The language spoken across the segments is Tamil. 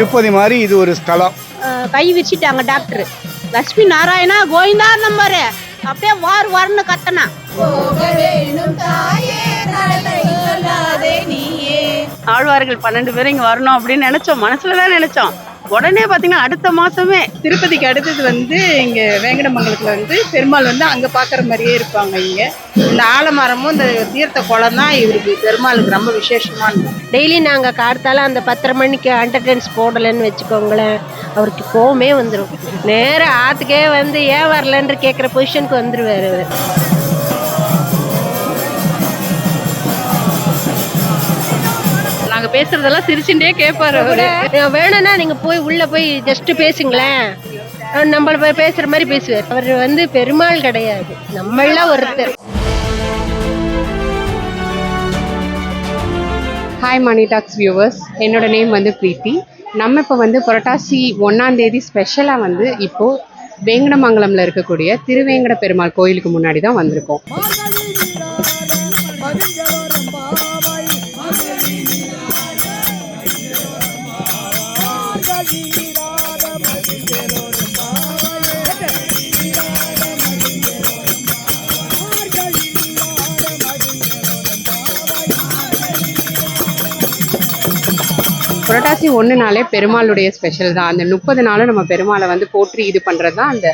திருப்பதி மாதிரி இது ஒரு ஸ்தலம். கை விரிச்சிட்டாங்க டாக்டர். லட்சுமி நாராயணா கோவிந்தா நம்பரு அப்படியே வார் வார்னு கத்தனா. ஆழ்வார்கள் பன்னெண்டு பேரும் இங்க வரணும் அப்படின்னு நினைச்சோம். மனசுல தான் நினைச்சோம். உடனே பாத்தீங்கன்னா அடுத்த மாசமே திருப்பதிக்கு அடுத்தது வந்து இங்கே வேங்கடமங்கலத்தில் வந்து பெருமாள் வந்து அங்கே பார்க்குற மாதிரியே இருப்பாங்க இங்கே. இந்த ஆலமரமும் இந்த தீர்த்த குளம் தான் இவருக்கு பெருமாளுக்கு ரொம்ப விசேஷமானது. டெய்லி நாங்க கார்த்தால அந்த பத்தரை மணிக்கு அண்டர்டென்ஸ் போடலைன்னு வச்சுக்கோங்களேன் அவருக்கு கோவமே வந்துடும் நேரா ஆத்துக்கே வந்து ஏன் வரலன்னு? கேட்குற பொசிஷனுக்கு வந்துருவாரு அவரு. நாங்க பேசுறதெல்லாம் சிரிச்சுட்டே கேட்பாரு அவரு. நான் வேணும்னா நீங்க போய் உள்ள போய் ஜஸ்ட் பேசுங்களேன். நம்மள பேசுற மாதிரி பேசுவார். அவர் வந்து பெருமாள் கிடையாது. நம்மள ஒருத்தர். ஹாய் மணி டாக்ஸ் வியூவர்ஸ் என்னோட நேம் வந்து பிரீத்தி. நம்ம இப்போ வந்து புரட்டாசி ஒன்றாம் தேதி ஸ்பெஷலாக வந்து இப்போது வேங்கடமங்கலம்ல இருக்கக்கூடிய திருவேங்கட பெருமாள் கோயிலுக்கு முன்னாடி தான் வந்திருக்கோம். புரட்டாசி ஒன்றுனாலே பெருமாளுடைய ஸ்பெஷல் தான். அந்த முப்பது நாளும் நம்ம பெருமாளை வந்து போற்றி இது பண்ணுறது தான் அந்த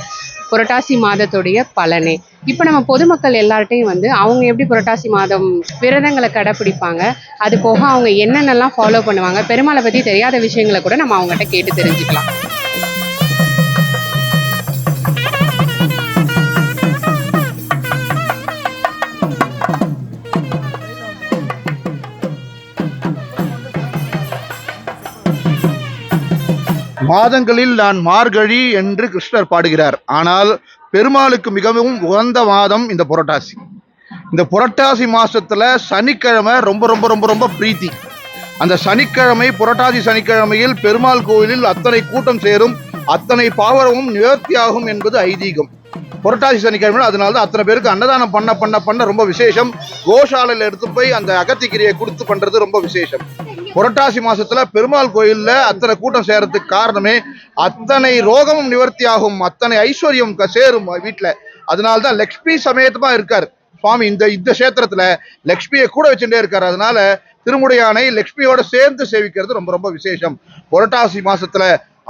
புரட்டாசி மாதத்துடைய பலனே. இப்போ நம்ம பொதுமக்கள் எல்லார்ட்டையும் வந்து அவங்க எப்படி புரட்டாசி மாதம் விரதங்களை கடைப்பிடிப்பாங்க? அது போக அவங்க என்னென்னலாம் ஃபாலோ பண்ணுவாங்க? பெருமாளை பற்றி தெரியாத விஷயங்களை கூட நம்ம அவங்ககிட்ட கேட்டு தெரிஞ்சுக்கலாம். மாதங்களில் நான் மார்கழி என்று கிருஷ்ணர் பாடுகிறார். ஆனால் பெருமாளுக்கு மிகவும் உகந்த மாதம் இந்த புரட்டாசி. இந்த புரட்டாசி மாசத்துல சனிக்கிழமை ரொம்ப ரொம்ப ரொம்ப ரொம்ப பிரீத்தி. அந்த சனிக்கிழமை புரட்டாசி சனிக்கிழமையில் பெருமாள் கோயிலில் அத்தனை கூட்டம் சேரும் அத்தனை பாவரமும் நிவர்த்தியாகும் என்பது ஐதீகம். புரட்டாசி சனிக்கிழமை அதனால தான் அத்தனை பேருக்கு அன்னதானம் பண்ண பண்ண பண்ண ரொம்ப விசேஷம். கோஷாலையில் எடுத்து போய் அந்த அகத்திக்கிரியை கொடுத்து பண்றது ரொம்ப விசேஷம். புரட்டாசி மாசத்துல பெருமாள் கோயில்ல அத்தனை கூட்டம் சேரத்துக்கு காரணமே அத்தனை ரோகமும் நிவர்த்தி ஆகும் அத்தனை ஐஸ்வர்யம் சேரும் வீட்டுல அதனால்தான் லக்ஷ்மி சமேதமா இருக்கார். சுவாமி இந்த இந்த கஷேத்திரத்துல லக்ஷ்மியை கூட வச்சுட்டே இருக்காரு. அதனால திருமுடையானை லக்ஷ்மியோட சேர்ந்து சேவிக்கிறது ரொம்ப ரொம்ப விசேஷம். புரட்டாசி மாசத்துல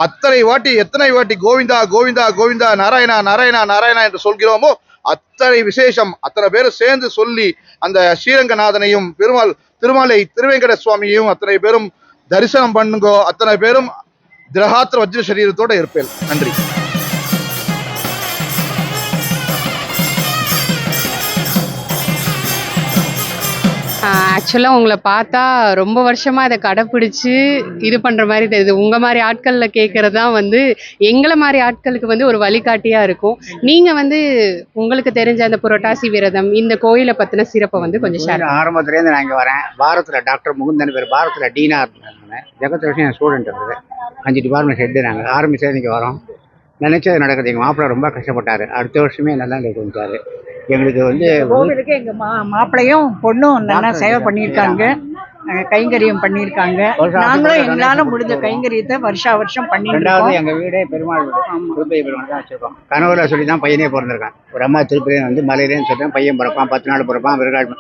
அத்தனை வாட்டி எத்தனை வாட்டி கோவிந்தா கோவிந்தா கோவிந்தா நாராயணா நாராயணா நாராயணா என்று சொல்கிறோமோ அத்தனை விசேஷம் அத்தனை பேரும் சேர்ந்து சொல்லி அந்த ஸ்ரீரங்கநாதனையும் பெருமாள் திருமாலை திருவேங்கட சுவாமியையும் அத்தனை பேரும் தரிசனம் பண்ணுங்கோ அத்தனை பேரும் திரகாத்திர வஜ்ர சரீரத்தோட இருப்பேன். நன்றி. ஆக்சுவலாக உங்களை பார்த்தா ரொம்ப வருஷமாக இதை கடைப்பிடிச்சி இது பண்ணுற மாதிரி தெரியுது. உங்கள் மாதிரி ஆட்களில் கேட்குறது தான் வந்து எங்களை மாதிரி ஆட்களுக்கு வந்து ஒரு வழிகாட்டியாக இருக்கும். நீங்கள் வந்து உங்களுக்கு தெரிஞ்ச அந்த புரட்டாசி விரதம் இந்த கோயிலை பற்றின சிறப்பை வந்து கொஞ்சம் ஷேர் ஆரம்பத்துலேருந்து நான் இங்கே வரேன். பாரத்தில் டாக்டர் முகுந்தன் பேர் பாரத்தில் டீனா இருந்தாங்க ஜெகத் வருஷம் என் ஸ்டூடெண்ட் இருக்குது அஞ்சு டிபார்ட்மெண்ட் ஹெட்டு நாங்கள் ஆரம்பிச்சே இங்கே வரோம். நினச்சது நடக்குது. எங்கள் மாப்பிள்ளை ரொம்ப கஷ்டப்பட்டார். அடுத்த வருஷமே நல்லா நிலைக்கு வந்துட்டார் எங்களுக்கு வந்து கோவிலுக்கு எங்க மாப்பிள்ளையும் பொண்ணும் நல்லா சேவை பண்ணியிருக்காங்க. கைங்கரியம் பண்ணியிருக்காங்க. நாங்களும் எங்களால முடிஞ்ச கைங்கரியத்தை வருஷா வருஷம் ரெண்டாவது இருக்கோம். எங்கள் வீடே பெருமாள் வீடு. திருப்பதி பெருமாள் தான் வச்சுருக்கோம். கனவுல சொல்லி தான் பையனே பிறந்திருக்கான். ஒரு அம்மா திருப்பதியில் வந்து மலையிலேன்னு சொல்லிட்டு பையன் பிறப்பான். பத்து நாள் பிறப்பான். விருகாடு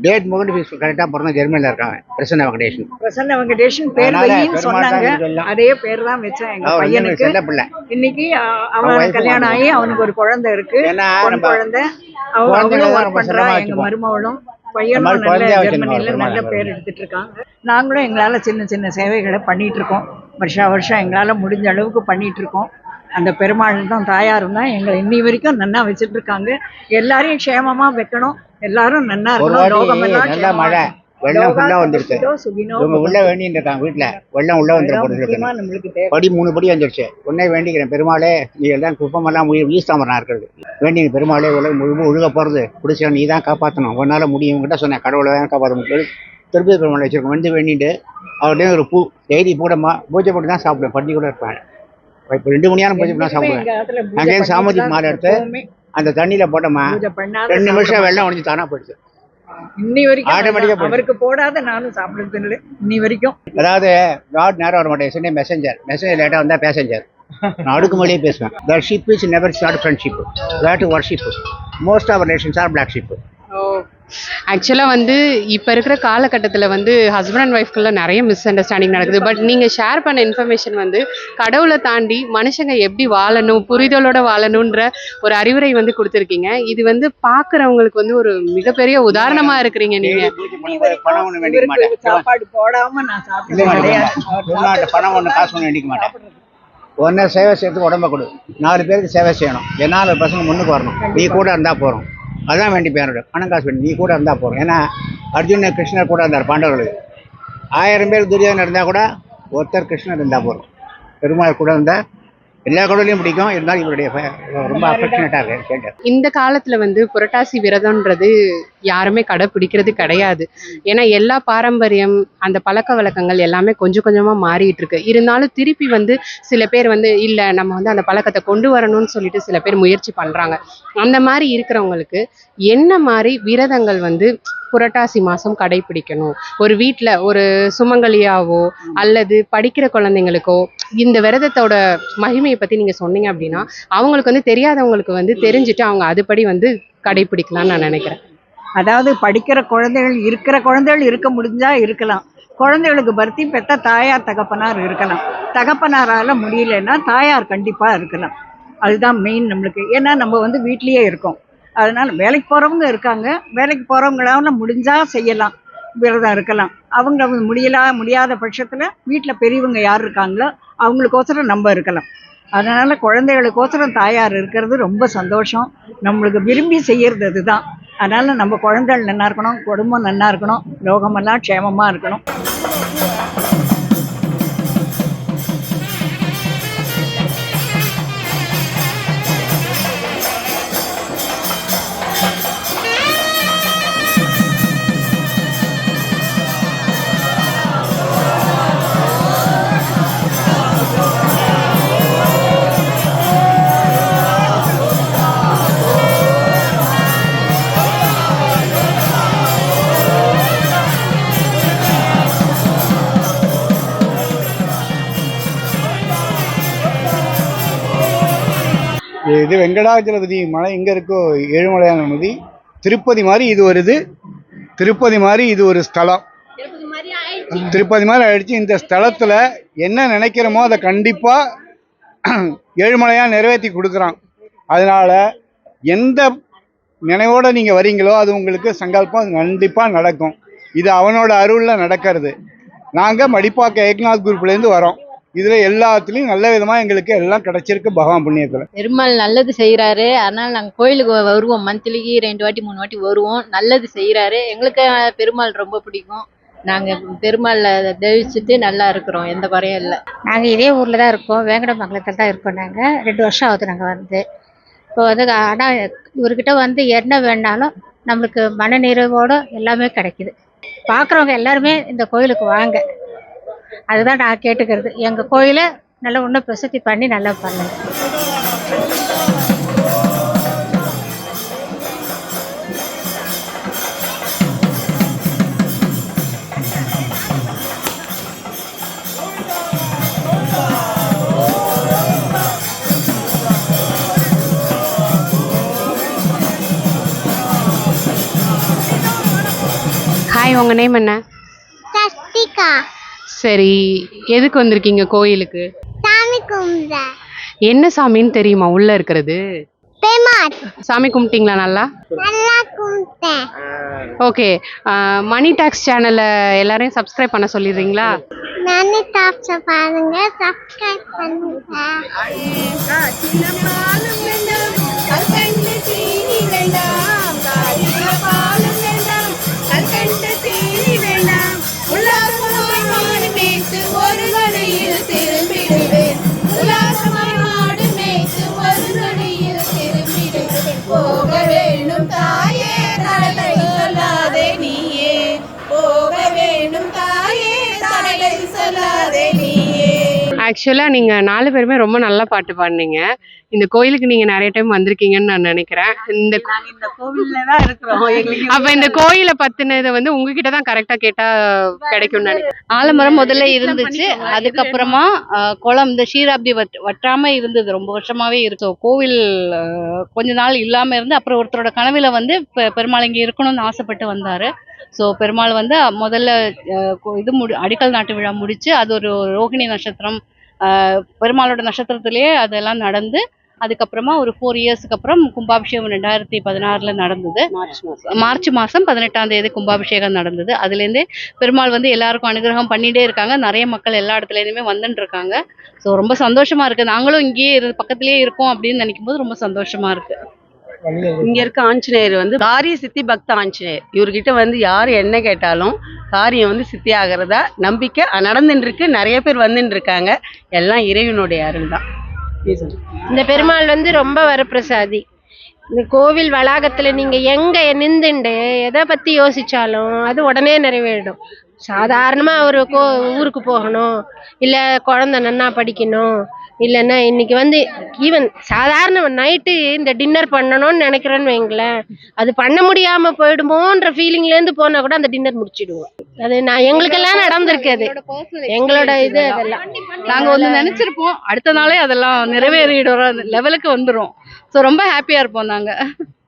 டேட் முகண்டு கரெக்டாக பிறந்த ஜெர்மனியில் இருக்காங்க பிரசன்ன வெங்கடேஷன். பிரசன்ன வெங்கடேஷன் பேர் பெருமாள் சொன்னாங்க. அதே பேர் தான் வச்சேன் எங்க பையனுக்கு. செல்ல பிள்ளை. இன்னைக்கு அஹ், அவன் அவன் wife கல்யாணம் ஆகி அவனுக்கு ஒரு குழந்தை இருக்கு. குழந்தை. அவ- குழந்தைகளை அவளும் தான் ஒர்க் பண்றா. எங்க இந்த பையனும் நல்ல பெருமாள் நல்ல. பேர் எடுத்துட்டு இருக்காங்க நாங்களும் எங்களால சின்ன சின்ன சேவைகளை பண்ணிட்டு இருக்கோம். வருஷா வருஷம் எங்களால முடிஞ்ச அளவுக்கு பண்ணிட்டு இருக்கோம். அந்த பெருமாள் தான் தாயாரும் தான் எங்களை இன்னி வரைக்கும் நன்னா வச்சிட்டு இருக்காங்க எல்லாரையும் க்ஷேமமா வைக்கணும். எல்லாரும் இருக்கணும். நல்ல மழை வெள்ளம் சுகினோ, சுகினோ, இவங்க உள்ள வேண்டின்னு இருக்காங்க வீட்டில் வெள்ளம் உள்ள போட்டு தேவை. படி மூணு படி வந்துடுச்சு உடனே வேண்டிக்கிறேன். பெருமாளே நீ எல்லாம் குப்பமெல்லாம் வீசாமரா இருக்கிறது. வேண்டி பெருமாளே உலக முழு ஒழுக போகிறது பிடிச்சா நீ தான் காப்பாற்றணும் உன்னால் முடியும். உங்ககிட்ட சொன்னேன் கடவுளை தான் காப்பாற்ற முடியும். திருப்பதி பெருமாளை வச்சிருக்கோம். வந்து வேண்டிட்டு அவர்கிட்ட ஒரு பூ டெய்லி பூடமா பூஜை போட்டு தான் சாப்பிடுவேன். பண்ணி கூட இருப்பேன். இப்போ ரெண்டு மணி நேரம் பூஜை பண்ணி தான் சாப்பிடுவேன். அங்கேயிருந்து சாமதி மாலை எடுத்து அந்த தண்ணியில் போட்டோமா? ரெண்டு நிமிஷம் வெள்ளம் உடஞ்சி தானா போயிடுச்சு. இன்னி வரைக்கும். அவருக்கு போடாத நானும் சாப்பிடுறது இல்லை. இன்னி வரைக்கும். அதாவது காட் நேரம் வர மாட்டேன் சென்னை மெசஞ்சர் மெசேஜ் லேட்டாக வந்தால் பேசஞ்சர் நான் அடுக்குமொழியே பேசுவேன். The ship is never start friendship wed to worship most of relations are black ship ஆக்சுவலாக வந்து இப்போ இருக்கிற காலகட்டத்தில் வந்து ஹஸ்பண்ட் அண்ட் ஒய்ஃப்குள்ள நிறைய மிஸ் அண்டர்ஸ்டாண்டிங் நடக்குது. பட் நீங்கள் ஷேர் பண்ண இன்ஃபர்மேஷன் வந்து கடவுளை தாண்டி மனுஷங்க எப்படி வாழணும் புரிதலோட வாழணுன்ற ஒரு அறிவுரை வந்து கொடுத்துருக்கீங்க. இது வந்து பார்க்குறவங்களுக்கு வந்து ஒரு மிகப்பெரிய உதாரணமாக இருக்கிறீங்க நீங்கள் மாட்டேன். சாப்பாடு நான் பணம் ஒன்று காசு ஒன்று மாட்டேன். சேவை செய்யறதுக்கு உடம்ப கொடு. நாலு பேருக்கு சேவை செய்யணும். என்னால் பசங்க முன்னுக்கு வரணும். நீ கூட இருந்தால் போகிறோம் அதான் வேண்டி பேரோட பணம் காசு வேண்டி. நீ கூட இருந்தால் போகிறோம் ஏன்னா அர்ஜுன கிருஷ்ணர் கூட இருந்தார் பாண்டவர்களுக்கு ஆயிரம் பேர் துரியோதனன் இருந்தால் கூட ஒருத்தர் கிருஷ்ணர் இருந்தால் போகிறோம் பெருமாள் கூட இருந்தால் எல்லா கடவுளையும் பிடிக்கும். இருந்தாலும் இவருடைய ரொம்ப அஃபெக்ஷனேட்டாக இருக்கு இந்த காலத்தில் வந்து புரட்டாசி விரதம்ன்றது யாருமே கடைப்பிடிக்கிறது கிடையாது. ஏன்னா எல்லா பாரம்பரியம் அந்த பழக்க வழக்கங்கள் எல்லாமே கொஞ்சம் கொஞ்சமாக மாறிட்டு இருக்கு. இருந்தாலும் திருப்பி வந்து சில பேர் வந்து இல்லை நம்ம வந்து அந்த பழக்கத்தை கொண்டு வரணும்னு சொல்லிட்டு சில பேர் முயற்சி பண்ணுறாங்க அந்த மாதிரி இருக்கிறவங்களுக்கு என்ன மாதிரி விரதங்கள் வந்து புரட்டாசி மாதம் கடைபிடிக்கணும் ஒரு வீட்டில் ஒரு சுமங்கலியாவோ அல்லது படிக்கிற குழந்தைங்களுக்கோ இந்த விரதத்தோட மகிமையை பற்றி நீங்கள் சொன்னீங்க அப்படின்னா அவங்களுக்கு வந்து தெரியாதவங்களுக்கு வந்து தெரிஞ்சுட்டு அவங்க அதுபடி வந்து கடைபிடிக்கலாம்னு நான் நினைக்கிறேன். அதாவது படிக்கிற குழந்தைகள் இருக்கிற குழந்தைகள் இருக்க முடிஞ்சால் இருக்கலாம். குழந்தைகளுக்கு பருத்தி பெற்ற தாயார் தகப்பனார் இருக்கலாம். தகப்பனாரால் முடியலன்னா தாயார் கண்டிப்பாக இருக்கலாம். அதுதான் மெயின் நம்மளுக்கு. ஏன்னா நம்ம வந்து வீட்லேயே இருக்கோம். அதனால் வேலைக்கு போகிறவங்க இருக்காங்க. வேலைக்கு போகிறவங்களால முடிஞ்சால் செய்யலாம். விரதம் இருக்கலாம். அவங்க முடியலா முடியல முடியாத பட்சத்தில் வீட்டில் பெரியவங்க யார் இருக்காங்களோ அவங்களுக்கோசரம் நம்ம இருக்கலாம். அதனால் குழந்தைகளுக்கோசரம் தாயார் இருக்கிறது ரொம்ப சந்தோஷம். நம்மளுக்கு விரும்பி செய்கிறது அதுதான். அதனால நம்ம குழந்தைகள் நல்லா இருக்கணும் குடும்பம் நல்லா இருக்கணும் லோகமெல்லாம் க்ஷேமமாக இருக்கணும். இது வெங்கடாச்சலபதி மலை எங்கே இருக்கோ ஏழுமலையான நதி. திருப்பதி மாதிரி இது ஒரு இது. திருப்பதி மாதிரி இது ஒரு ஸ்தலம். திருப்பதி மாதிரி ஆயிடுச்சு. இந்த ஸ்தலத்தில் என்ன நினைக்கிறோமோ அதை கண்டிப்பாக ஏழுமலையாக நிறைவேற்றி கொடுக்குறான். அதனால் எந்த நினைவோடு நீங்கள் வரீங்களோ அது உங்களுக்கு சங்கல்பம் கண்டிப்பாக நடக்கும். இது அவனோட அருளில் நடக்கிறது. நாங்கள் மடிப்பாக்க ஏக்நாத் குரூப்லேருந்து வரோம் இதில் எல்லாத்துலேயும் நல்ல விதமாக எங்களுக்கு எல்லாம் கிடைச்சிருக்கு பகவான் புண்ணியத்தில். பெருமாள் நல்லது செய்கிறாரு அதனால் நாங்கள் கோயிலுக்கு வ- வருவோம். மந்த்லிக்கு ரெண்டு வாட்டி மூணு வாட்டி வருவோம். நல்லது செய்கிறாரு எங்களுக்கு பெருமாள் ரொம்ப பிடிக்கும். நாங்கள் பெருமாளை தெளிச்சுட்டு நல்லா இருக்கிறோம். எந்த குறையும் இல்லை. நாங்கள் இதே ஊரில் தான் இருக்கோம். வேங்கடமங்கலத்தில் தான் இருக்கோம் நாங்கள் ரெண்டு வருஷம் ஆகுது நாங்கள் வந்து. இப்போ வந்து ஆனால் இவர்கிட்ட வந்து என்ன வேணாலும் நம்மளுக்கு மன நிறைவோடு எல்லாமே கிடைக்குது. பார்க்குறவங்க எல்லாருமே இந்த கோயிலுக்கு வாங்க. அதுதான் நான் கேட்டுக்கிறது. எங்கள் கோயிலை நல்லா இன்னும் பிரசித்தி பண்ணி நல்லா பண்ணுங்க ஹாய் உங்க நேம் என்ன? சஸ்திகா சரி எதுக்கு வந்திருக்கீங்க கோயிலுக்கு? சாமி கும்பிட. என்ன சாமின்னு தெரியுமா உள்ள இருக்கிறது? சாமி கும்பிட்டீங்களா நல்லா? நல்லா கும்பிட்டேன். ஓகே மணி டாக்ஸ் சேனலை எல்லாரையும் சப்ஸ்கிரைப் பண்ண சொல்லிடுறீங்களா? நானே டாப்ஸ பாருங்க சப்ஸ்கிரைப் பண்ணுங்க. போக வேணும் தாயே தடை சொல்லாதே நீயே ஆக்சுவலா நீங்க நாலு பேருமே ரொம்ப நல்லா பாட்டு பாடுனீங்க. இந்த கோயிலுக்கு நீங்க நிறைய டைம் வந்திருக்கீங்கன்னு நான் நினைக்கிறேன். இந்த இந்த கோவில்ல தான் இருக்கிறோம். எங்களுக்கு அப்ப இந்த கோயிலை பத்தினதை வந்து உங்ககிட்ட தான் கரெக்டா கேட்டா கிடைக்கும்னு நினைக்கிறேன் ஆலமரம் முதல்ல இருந்துச்சு. அதுக்கப்புறமா குளம் இந்த ஷீராப்தி வட் வற்றாம இருந்தது. ரொம்ப வருஷமாவே இருக்கு. கோவில் கொஞ்ச நாள் இல்லாம இருந்து அப்புறம் ஒருத்தரோட கனவுல வந்து பெருமாள் இங்க இருக்கணும்னு ஆசைப்பட்டு வந்தாரு. ஸோ பெருமாள் வந்து முதல்ல இது முடி அடிக்கல் நாட்டு விழா முடிச்சு அது ஒரு ரோகிணி நட்சத்திரம் பெருமாளோட நட்சத்திரத்திலேயே அதெல்லாம் நடந்து அதுக்கப்புறமா ஒரு ஃபோர் இயர்ஸ்க்கு அப்புறம் கும்பாபிஷேகம் ரெண்டாயிரத்தி பதினாறுல நடந்தது. மார்ச் மாசம். பதினெட்டாம் தேதி கும்பாபிஷேகம் நடந்தது. அதுலேருந்தே பெருமாள் வந்து எல்லாருக்கும் அனுகிரகம் பண்ணிட்டே இருக்காங்க. நிறைய மக்கள் எல்லா இடத்துல இருந்துமே வந்துட்டு இருக்காங்க ஸோ ரொம்ப சந்தோஷமா இருக்கு. நாங்களும் இங்கேயே இரு பக்கத்துலயே இருக்கோம் அப்படின்னு நினைக்கும் போது ரொம்ப சந்தோஷமா இருக்கு. இங்க இருக்க ஆஞ்சநேயர் வந்து காரிய சித்தி பக்த ஆஞ்சநேயர். இவர்கிட்ட வந்து யார் என்ன கேட்டாலும் காரியம் வந்து சித்தி ஆகிறதா நம்பிக்கை நடந்துட்டு இருக்கு நிறைய பேர் வந்துட்டு இருக்காங்க எல்லாம் இறைவனுடைய அருள் தான். இந்த பெருமாள் வந்து ரொம்ப வரப்பிரசாதி. இந்த கோவில் வளாகத்துல நீங்க எங்க நின்றுண்டு எதை பத்தி யோசிச்சாலும் அது உடனே நிறைவேறிடும். சாதாரணமா ஒரு கோ ஊருக்கு போகணும் இல்ல குழந்தை நன்னா படிக்கணும் இல்லைன்னா இன்னைக்கு வந்து ஈவன் சாதாரண நைட்டு இந்த டின்னர் பண்ணணும்னு நினைக்கிறேன்னு வைங்களேன். அது பண்ண முடியாம போயிடுமோன்ற ஃபீலிங்ல இருந்து போனா கூட அந்த டின்னர் முடிச்சிடுவோம். அது நான் எங்களுக்கெல்லாம் நடந்திருக்கு அது. எங்களோட இது அதெல்லாம். நாங்க ஒண்ணு நினைச்சிருப்போம் அடுத்த நாளே அதெல்லாம் நிறைவேறிடுற லெவலுக்கு வந்துரும். ஸோ ரொம்ப ஹாப்பியா இருப்போம் நாங்க.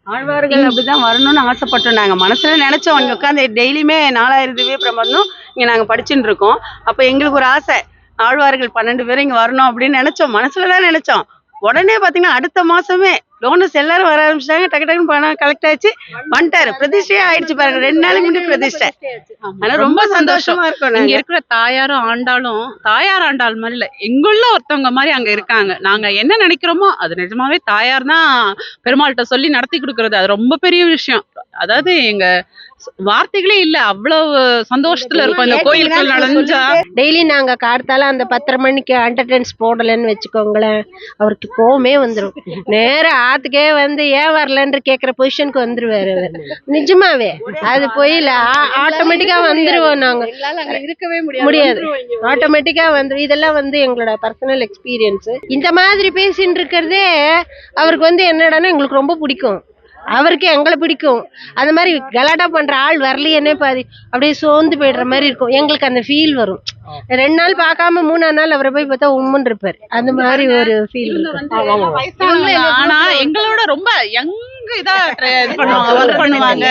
ஆழ்வார்கள் அப்படிதான் வரணும்னு ஆசைப்பட்டோம் நாங்க. மனசுல நினைச்சோம் இங்க உட்காந்து டெய்லியுமே நாலாயிரம் திவ்ய பிரபந்தம் இங்க நாங்க படிச்சுட்டு இருக்கோம். அப்ப எங்களுக்கு ஒரு ஆசை ஆழ்வார்கள் பன்னெண்டு பேரும் இங்க வரணும் அப்படின்னு நினைச்சோம். மனசுல தான் நினைச்சோம். உடனே பாத்தீங்கன்னா அடுத்த மாசமே லோனஸ் எல்லாரும் வர ஆரம்பிச்சிட்டாங்க. டக்கு டக்குன்னு பணம் கலெக்ட் ஆயிடுச்சு வந்துட்டாரு. பிரதிஷ்டையே ஆயிடுச்சு பாருங்க. ரெண்டு நாளைக்கு முன்னாடி பிரதிஷ்டை. ஆனா ரொம்ப சந்தோஷமா இருக்கும் இங்க இருக்கிற தாயாரும் ஆண்டாலும் தாயார் ஆண்டாள் மாதிரி இல்ல எங்குள்ள ஒருத்தவங்க மாதிரி அங்க இருக்காங்க. நாங்க என்ன நினைக்கிறோமோ அது நிஜமாவே தாயார் தான் பெருமாள்கிட்ட சொல்லி நடத்தி கொடுக்கறது. அது ரொம்ப பெரிய விஷயம். அதாவது எங்க வார்த்தைகளே இல்ல. அவ்வளவு சந்தோஷத்துல இருக்கும். இந்த கோயிலுக்குள்ள நுழைஞ்சா டெய்லி நாங்க கார்த்தால அந்த பத்தரை மணிக்கு அட்டண்டன்ஸ் போடலைன்னு வச்சுக்கோங்களேன். அவருக்கு கோவமே வந்துரும். நேரா ஆத்துக்கே வந்து ஏன் வரலன்னு கேக்குற பொசிஷனுக்கு வந்துருவாரு அவர். நிஜமாவே. அது போயில ஆட்டோமேட்டிக்கா வந்துருவோம் நாங்க. இருக்கவே முடியாது. ஆட்டோமேட்டிக்கா வந்து இதெல்லாம் வந்து எங்களோட பர்சனல் எக்ஸ்பீரியன்ஸ் இந்த மாதிரி பேசின்னு இருக்கிறதே அவருக்கு வந்து என்னடான்னா எங்களுக்கு ரொம்ப பிடிக்கும். அவருக்கு எங்களை பிடிக்கும். அந்த மாதிரி கலாட்டா பண்ற ஆள் வரலையேனே பாதி. அப்படியே சோர்ந்து போயிடுற மாதிரி இருக்கும். எங்களுக்கு அந்த ஃபீல் வரும். ரெண்டு நாள் பார்க்காம மூணாவது நாள் அவரை போய் பார்த்தா உம்முன்னு இருப்பாரு. அந்த மாதிரி ஒரு ஃபீல் ஆனா எங்களோட ரொம்ப யங் இதா tra- இது பண்ணுவாங்க ஒர்க் பண்ணுவாங்க.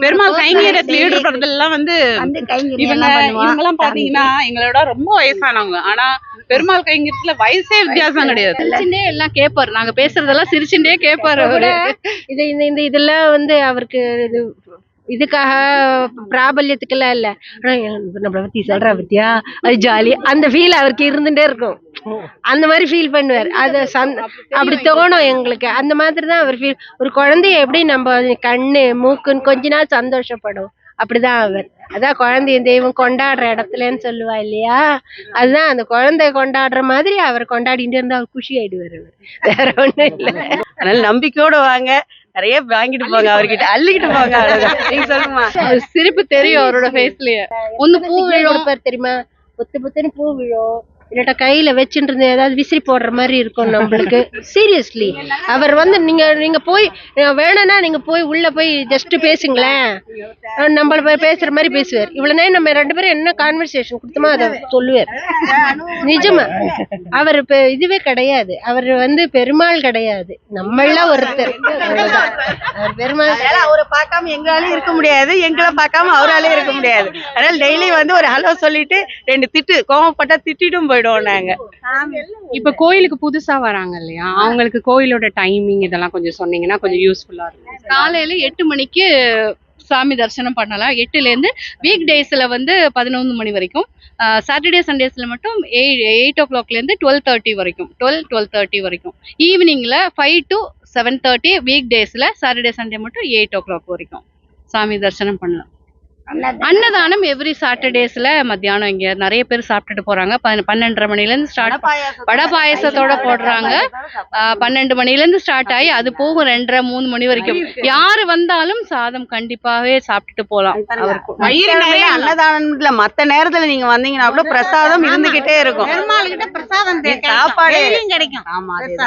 பெருமாள் கைங்கரியத்துல ஈடுபடுறது எல்லாம் வந்து இவங்க இவங்க எல்லாம் பாத்தீங்கன்னா எங்களோட ரொம்ப வயசானவங்க. ஆனா பெருமாள் கைங்கரியத்துல வயசே வித்தியாசம் கிடையாது. சிரிச்சுட்டே எல்லாம் கேட்பாரு நாங்க பேசுறதெல்லாம் சிரிச்சுட்டே கேட்பாரு அவரு. இது இந்த இதெல்லாம் வந்து அவருக்கு இது இதுக்காக பிராபல்யத்துக்கெல்லாம் இல்ல. ஆனா நம்மளை பத்தி சொல்றா பத்தியா? அது ஜாலி அந்த ஃபீல் அவருக்கு இருந்துட்டே இருக்கும். அந்த மாதிரி ஃபீல் பண்ணுவார். அது சந் அப்படி தோணும் எங்களுக்கு. அந்த மாதிரி தான் அவர் ஃபீல் ஒரு குழந்தைய எப்படி நம்ம கண்ணு மூக்குன்னு கொஞ்ச நாள் சந்தோஷப்படும். அப்படிதான் அவர். அதான் குழந்தைய தெய்வம் கொண்டாடுற இடத்துலன்னு சொல்லுவா இல்லையா? அதுதான் அந்த குழந்தைய கொண்டாடுற மாதிரி அவர் கொண்டாடிட்டு இருந்தா அவர் குஷி ஆயிடுவார். அவர் வேற ஒண்ணும் இல்ல. அதனால நம்பிக்கையோட வாங்க. நிறைய வாங்கிட்டு போங்க அவர்கிட்ட. அள்ளிக்கிட்டு போங்க அவ்வளவுதான் நீங்க சொல்லுமா? சிரிப்பு தெரியும் அவரோட ஃபேஸ்லயே ஒண்ணு பூ விழும். தெரியுமா புத்து புத்துன்னு பூ விழும். இல்லாட்டா கையில வச்சுட்டு இருந்து ஏதாவது விசிறி போடுற மாதிரி இருக்கும் நம்மளுக்கு. சீரியஸ்லி அவர் வந்து நீங்க நீங்க போய் வேணும்னா நீங்க போய் உள்ள போய் ஜஸ்ட் பேசுங்களேன். நம்மள போய் பேசுற மாதிரி பேசுவார். இவ்வளவு நேரம் நம்ம ரெண்டு பேரும் என்ன கான்வர்சேஷன் கொடுத்தோமோ அதை சொல்லுவார். நிஜமா. அவர் இப்ப இதுவே கிடையாது. அவர் வந்து பெருமாள் கிடையாது. நம்மள ஒருத்தர். அவர் பெருமாள். அவரை பார்க்காம எங்களால இருக்க முடியாது. எங்களை பார்க்காம அவராலே இருக்க முடியாது. அதனால டெய்லி வந்து ஒரு ஹலோ சொல்லிட்டு ரெண்டு திட்டு கோவப்பட்டா திட்டிட்டும் போயிடுவோம் நாங்க இப்ப கோயிலுக்கு புதுசா வராங்க இல்லையா? அவங்களுக்கு கோயிலோட டைமிங் இதெல்லாம் கொஞ்சம் சொன்னீங்கன்னா கொஞ்சம் யூஸ்ஃபுல்லா இருக்கும். காலையில எட்டு மணிக்கு சாமி தரிசனம் பண்ணலாம். எட்டுல இருந்து வீக் டேஸ்ல வந்து பதினொன்று மணி வரைக்கும். சாட்டர்டே சண்டேஸ்ல மட்டும் எயிட் எயிட் ஓ கிளாக்ல இருந்து டுவெல் தேர்ட்டி வரைக்கும். டுவெல் டுவெல் தேர்ட்டி வரைக்கும். ஈவினிங்ல five to seven thirty week டேஸ்ல சாட்டர்டே சண்டே மட்டும் எயிட் ஓ கிளாக் வரைக்கும். சாமி தரிசனம் பண்ணலாம். அன்னதானம். எவ்ரி சாட்டர்டேஸ்ல மத்தியானம் இங்க நிறைய பேர் சாப்பிட்டுட்டு போறாங்க. பன்ன- பன்னெண்டரை மணில இருந்து ஸ்டார்ட் வடை பாயசத்தோட போடுறாங்க. பன்னெண்டு மணில இருந்து ஸ்டார்ட் ஆகி அது போகும் ரெண்டரை மூணு மணி வரைக்கும். யாரு வந்தாலும் சாதம் கண்டிப்பாவே சாப்பிட்டுட்டு போலாம் அவருக்கு வயிறு நிறைய அன்னதானம்ல மத்த நேரத்துல நீங்க வந்தீங்கன்னா கூட பிரசாதம் இருந்துகிட்டே இருக்கும். சாப்பாடு கிடைக்கும்.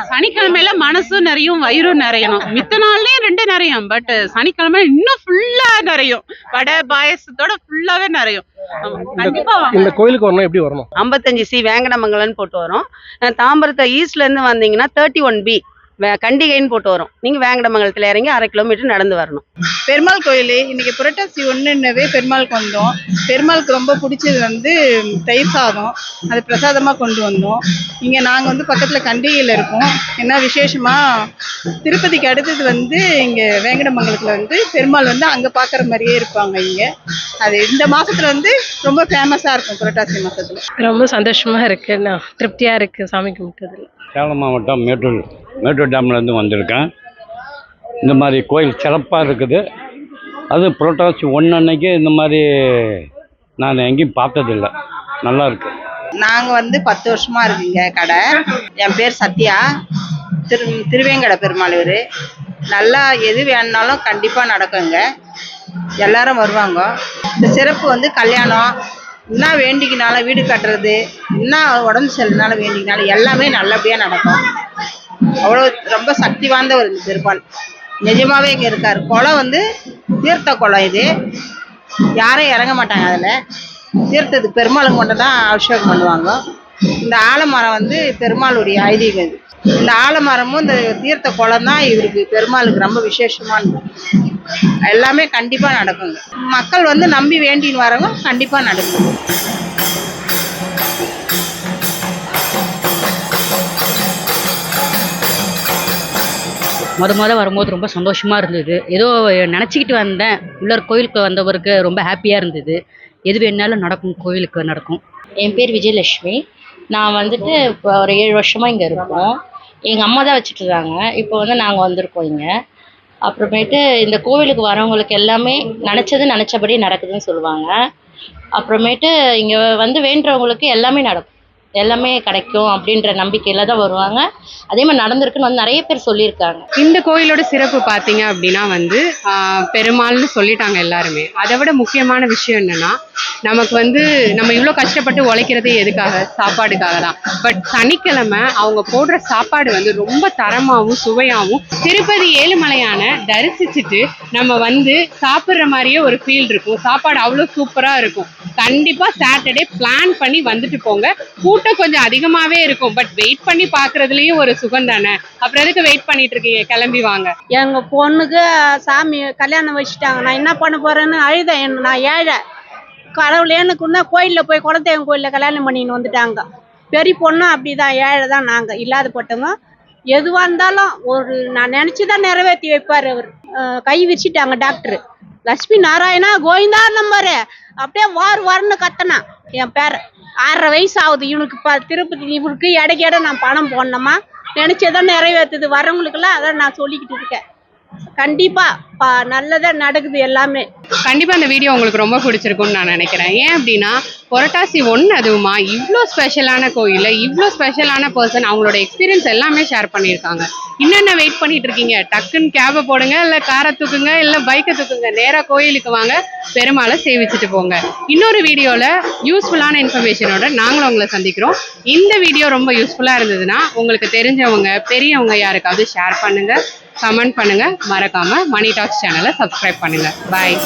சனிக்கிழமையில மனசும் நிறையும் வயிறும் நிறையணும். மித்த நாள்லயும் ரெண்டு நிறையும் பட் சனிக்கிழமை இன்னும் ஃபுல்லா நிறையும். வடை பாயசத்தோட ஃபுல்லாவே நிறையும். கண்டிப்பா. இந்த கோயிலுக்கு வரணும் எப்படி வரணும்? ஐம்பத்தஞ்சு சி வேங்கடமங்கலம்னு போட்டு வரும். தாம்பரத்தை ஈஸ்ட்ல இருந்து வந்தீங்கன்னா தேர்ட்டி ஒன் பி கண்டிகைன்னு போட்டு வரும். நீங்க வேங்கடமங்கலத்துல இறங்கி அரை கிலோமீட்டர் நடந்து வரணும். பெருமாள் கோயில் இன்னைக்கு புரட்டாசி ஒன்றுன்னவே பெருமாளுக்கு வந்தோம். பெருமாளுக்கு ரொம்ப பிடிச்சது வந்து தயிர் சாதம். அது பிரசாதமாக கொண்டு வந்தோம். இங்கே நாங்கள் வந்து பக்கத்தில் கண்டிகையில் இருக்கோம். என்ன விசேஷமாக திருப்பதிக்கு அடுத்தது வந்து இங்கே வேங்கடமங்கலத்தில் வந்து பெருமாள் வந்து அங்கே பார்க்குற மாதிரியே இருப்பாங்க இங்கே. அது இந்த மாதத்தில் வந்து ரொம்ப ஃபேமஸாக இருக்கும் புரட்டாசி மாதத்தில் ரொம்ப சந்தோஷமா இருக்கு. நான் திருப்தியா இருக்கு சாமி கும்பிட்டதுல. சேலம் மாவட்டம் மேட்டூர் மேட்டூர் டேம்லேருந்து வந்திருக்கேன். இந்த மாதிரி கோயில் சிறப்பாக இருக்குது. அது புரட்டாசி ஒன்று அன்னைக்கு இந்த மாதிரி நான் எங்கேயும் பார்த்ததில்ல. நல்லாயிருக்கு நாங்கள் வந்து பத்து வருஷமாக இருக்குங்க கடை. என் பேர் சத்யா. திரு திருவேங்கட பெருமாளூர் நல்லா எது வேணுனாலும் கண்டிப்பாக நடக்குங்க. எல்லாரும் வருவாங்க. இந்த சிறப்பு வந்து கல்யாணம் என்ன வேண்டிக்கினாலும் வீடு கட்டுறது? என்ன உடம்பு சரியில்லைனாலும் வேண்டிக்கினாலும் எல்லாமே நல்லபடியாக நடக்கும். அவ்வளோ ரொம்ப சக்தி வாய்ந்த ஒரு திருப்பால் நிஜமாவே இங்கே இருக்கார். குளம் வந்து தீர்த்த குளம் இது. யாரும் இறங்க மாட்டாங்க அதில். தீர்த்தத்துக்கு பெருமாளுக்கு மட்டும் தான் அபிஷேகம் பண்ணுவாங்க. இந்த ஆலமரம் வந்து பெருமாளுடைய ஐதீகம் இது. இந்த ஆலமரமும் இந்த தீர்த்த குளம் தான் இவருக்கு பெருமாளுக்கு ரொம்ப விசேஷமானது எல்லாமே கண்டிப்பாக நடக்குங்க. மக்கள் வந்து நம்பி வேண்டின்னு வரவங்க கண்டிப்பாக நடக்கும் முத முத வரும்போது ரொம்ப சந்தோஷமா இருந்தது. ஏதோ நினச்சிக்கிட்டு வந்தேன். உள்ள கோயிலுக்கு வந்தவருக்கு ரொம்ப ஹாப்பியா இருந்தது. எது வேணாலும் நடக்கும் கோயிலுக்கு நடக்கும். என் பேர் விஜயலட்சுமி. நான் வந்துட்டு இப்போ ஒரு ஏழு வருஷமாக இங்கே இருக்கோம். எங்கள் அம்மா தான் வச்சுட்டு இருக்காங்க. இப்போ வந்து நாங்கள் வந்திருக்கோம் இங்கே. அப்புறமேட்டு இந்த கோவிலுக்கு வரவங்களுக்கு எல்லாமே நினச்சது நினச்சபடி நடக்குதுன்னு சொல்லுவாங்க. அப்புறமேட்டு இங்கே வந்து வேண்டுறவங்களுக்கு எல்லாமே நடக்கும். எல்லாமே கிடைக்கும் அப்படின்ற நம்பிக்கையில தான் வருவாங்க. அதே மாதிரி நடந்திருக்குன்னு வந்து நிறைய பேர் சொல்லியிருக்காங்க. இந்த கோயிலோட சிறப்பு பார்த்தீங்க அப்படின்னா வந்து ஆஹ், பெருமாள்னு சொல்லிட்டாங்க எல்லாருமே. அதை விட முக்கியமான விஷயம் என்னன்னா நமக்கு வந்து நம்ம இவ்வளோ கஷ்டப்பட்டு உழைக்கிறது எதுக்காக? சாப்பாடுக்காக தான். பட் சனிக்கிழமை அவங்க போடுற சாப்பாடு வந்து ரொம்ப தரமாகவும் சுவையாகவும் திருப்பதி ஏழுமலையான தரிசிச்சுட்டு நம்ம வந்து சாப்பிட்ற மாதிரியே ஒரு ஃபீல் இருக்கும். சாப்பாடு அவ்வளோ சூப்பராக இருக்கும். கண்டிப்பாக சாட்டர்டே பிளான் பண்ணி வந்துட்டு போங்க. கூட்டம் கொஞ்சம் அதிகமாவே இருக்கும். பட் வெயிட் பண்ணி பாக்குறதுலயும் ஒரு சுகம் தானே? அப்புறம் எதுக்கு வெயிட் பண்ணிட்டு இருக்கீங்க? கிளம்பி வாங்க. எங்க பொண்ணுக்கு சாமி கல்யாணம் வச்சுட்டாங்க. நான் என்ன பண்ண போறேன்னு அழுதேன். என்ன- நான் ஏழை. கடவுள் எனக்கு கோயில்ல கோயிலில் போய் குலதெய்வம் கோயிலில் கல்யாணம் பண்ணின்னு வந்துட்டாங்க. பெரிய பொண்ணும் அப்படிதான். ஏழை தான் நாங்கள் இல்லாதப்பட்டவங்க எதுவாக இருந்தாலும் ஒரு நான் நினச்சி தான் நிறைவேற்றி வைப்பார் அவர். கை விரிச்சிட்டாங்க டாக்டர். லட்சுமி நாராயணா கோவிந்தா நம்பரு அப்படியே வார் வார்னு கத்தனா. என் பேர் ஆறரை வயசு ஆகுது இவனுக்கு ப திருப்பதி இவனுக்கு இடைக்கிட நான் பணம் போடணுமா? நினச்சதான் நிறைவேற்றுது வரவங்களுக்கெல்லாம் அதான் நான் சொல்லிக்கிட்டு இருக்கேன். கண்டிப்பா ப நல்லதா நடக்குது எல்லாமே. கண்டிப்பா இந்த வீடியோ உங்களுக்கு ரொம்ப பிடிச்சிருக்கும்னு நான் நினைக்கிறேன். ஏன் அப்படின்னா புரட்டாசி ஒன்று அதுவுமா இவ்வளோ ஸ்பெஷலான கோயிலில் இவ்வளோ ஸ்பெஷலான பர்சன் அவங்களோட எக்ஸ்பீரியன்ஸ் எல்லாமே ஷேர் பண்ணியிருக்காங்க. என்னென்ன வெயிட் பண்ணிட்டு இருக்கீங்க டக்குன்னு கேபை போடுங்க இல்லை காரை தூக்குங்க இல்லை பைக்கை தூக்குங்க நேராக கோயிலுக்கு வாங்க பெருமாளை சேவிச்சுட்டு போங்க. இன்னொரு வீடியோவில் யூஸ்ஃபுல்லான இன்ஃபர்மேஷனோட நாங்களும் உங்களை சந்திக்கிறோம். இந்த வீடியோ ரொம்ப யூஸ்ஃபுல்லாக இருந்ததுன்னா உங்களுக்கு தெரிஞ்சவங்க பெரியவங்க யாருக்காவது ஷேர் பண்ணுங்க கமெண்ட் பண்ணுங்க. மறக்காம மணி டாக்ஸ் சேனலை சப்ஸ்கிரைப் பண்ணுங்க. பாய்